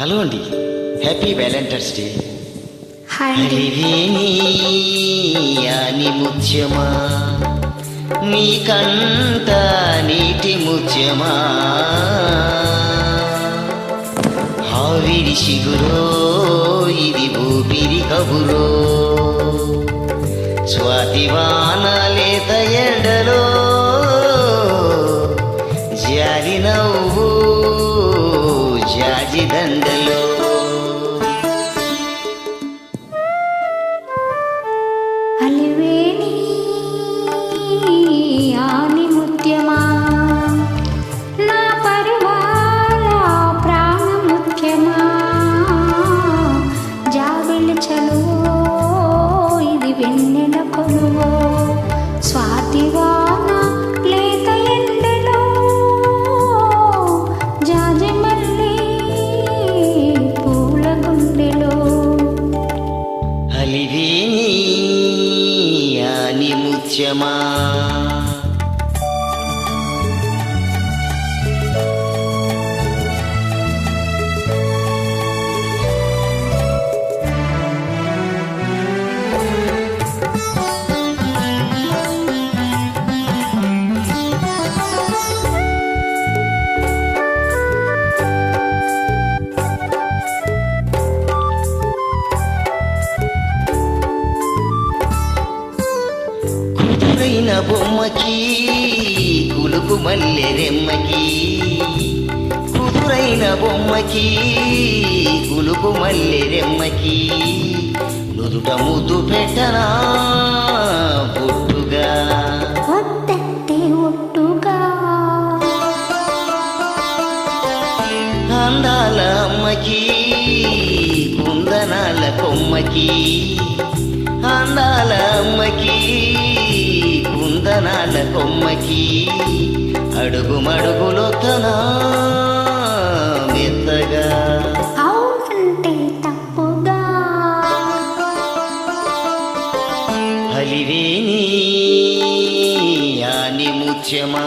Hello అండి. Happy Valentine's day అని ముత్యమా? నీ కంట నీటి ముత్యమా? హావిరి శిగురో ఇది ఊపిరి కబురో. స్వాతి వానలేత ఎండలో மிதந்தை ముత్యమా కుదురైన బొమ్మకి కులుకు మల్లె రెమ్మకి కుదురైన బొమ్మకి కులుకు మల్లె రెమ్మకి నుదుట ముద్దు పెట్టనా బొట్టుగా వద్దటే ఒట్టుగా? అందాల అమ్మకి కుందనాల కొమ్మకి అందాల అమ్మకి కుందనాల కొమ్మకి అడుగు మడుగులొత్తనా మెత్తగా. అవునంటే తప్పుగా. ముత్యమా?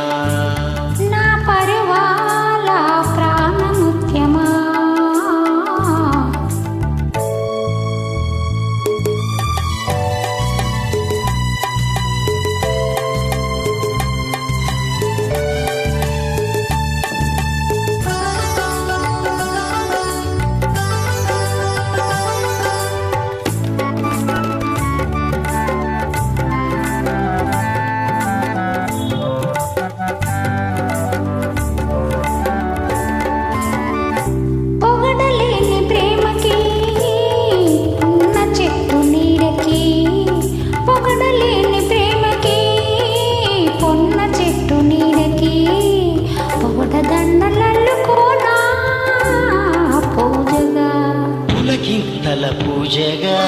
పూజగా.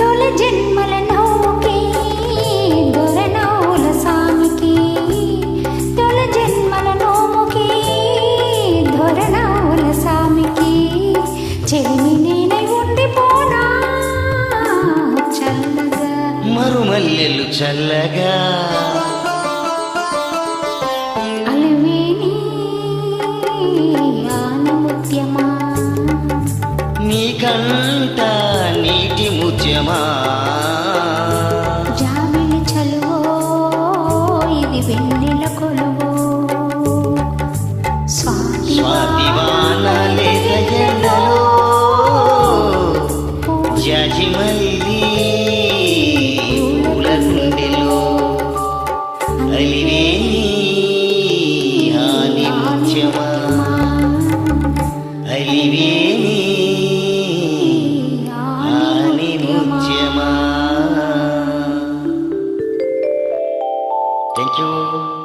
తొలి జన్మల నవ్వుకి దొరనవుల సామికి. తొలి జన్మల నోముకి దొరనవుల సామికి. చెలిమి నేనై ఉండిపోనా చల్లగా. మరుమల్లెలు చల్లగా. నీటి ముత్యమా? జాబిలి చలువో ఇది వెన్నెల కొలువో. ఎండలో హాని ముత్యమా? అలివేణి You.